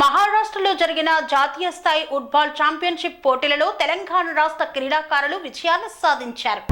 మహారాష్ట్రలో జరిగిన జాతీయ స్థాయి ఫుట్బాల్ ఛాంపియన్షిప్ పోటీలలో తెలంగాణ రాష్ట్ర క్రీడాకారులు విజయాన్ని సాధించారు.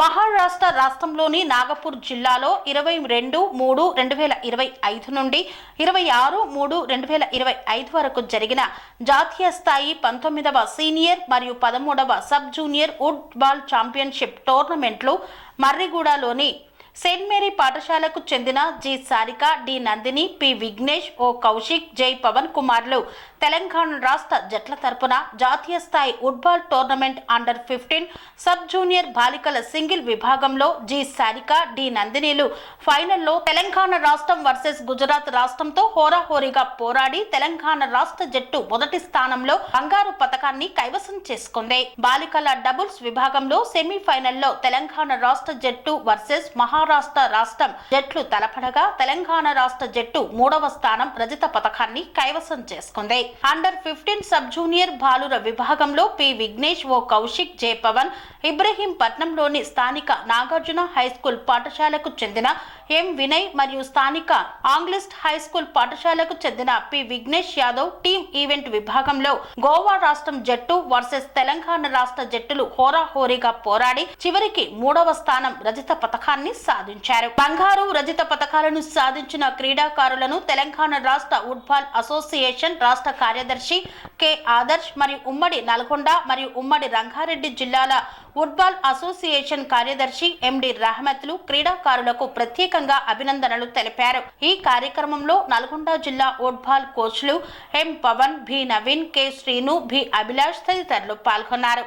మహారాష్ట్ర రాష్ట్రంలోని నాగపూర్ జిల్లాలో ఇరవై రెండు మూడు రెండు వేల ఇరవై ఐదు నుండి ఇరవై ఆరు మూడు రెండు వేల ఇరవై ఐదు వరకు జరిగిన జాతీయ స్థాయి పంతొమ్మిదవ సీనియర్ మరియు పదమూడవ సబ్ జూనియర్ ఫుట్బాల్ ఛాంపియన్షిప్ టోర్నమెంట్లు మర్రిగూడలోని సెయింట్ మేరీ పాఠశాలకు చెందిన G Sarika D Nandini P Vignesh O Kaushik J Pavan కుమార్లు. Telangana రాష్ట్ర జట్ల తరపున జాతీయ స్థాయి football tournament under fifteen sub junior బాలికల సింగిల్ విభాగంలో జి సారిక డి నందినిలు ఫైనల్లో తెలంగాణ రాష్ట్రం వర్సెస్ గుజరాత్ రాష్ట్రంతో హోరాహోరీగా పోరాడి తెలంగాణ రాష్ట్ర జట్టు మొదటి స్థానంలో బంగారు పథకాన్ని కైవసం చేసుకుంది. బాలికల డబుల్స్ విభాగంలో సెమీఫైనల్లో తెలంగాణ రాష్ట్ర జట్టు వర్సెస్ మహారాష్ట్ర రాష్ట్రం జట్లు తలపడగా తెలంగాణ రాష్ట్ర జట్టు మూడవ స్థానం రజత పథకాన్ని కైవసం చేసుకుంది. అండర్ ఫిఫ్టీన్ సబ్ జూనియర్ బాలుర విభాగంలో P Vignesh O Kaushik J Pavan ఇబ్రహీంపట్నంలోని స్థానిక నాగార్జున హై స్కూల్ పాఠశాలకు చెందిన ఎం వినయ్ మరియు స్థానిక ఆంగ్లిస్ట్ హై స్కూల్ పాఠశాలకు చెందిన P Vignesh Yadav team event విభాగంలో గోవా రాష్ట్రం జట్టు వర్సెస్ తెలంగాణ రాష్ట్ర జట్టులు హోరాహోరీగా పోరాడి చివరికి మూడవ స్థానం రజత పథకాన్ని సాధించారు. బంగారు రజత పథకాలను సాధించిన క్రీడాకారులను తెలంగాణ రాష్ట్ర ఫుట్బాల్ అసోసియేషన్ రాష్ట్ర కార్యదర్శి కె ఆదర్శ్ మరియు ఉమ్మడి నల్గొండ మరియు ఉమ్మడి రంగారెడ్డి జిల్లాల ఫుట్బాల్ అసోసియేషన్ కార్యదర్శి ఎండి రహమత్లు క్రీడాకారులకు ప్రత్యేకంగా అభినందనలు తెలిపారు. ఈ కార్యక్రమంలో నల్గొండ జిల్లా football కోచ్లు M Pavan B Naveen K Srinu B Abhilash తదితరులు పాల్గొన్నారు.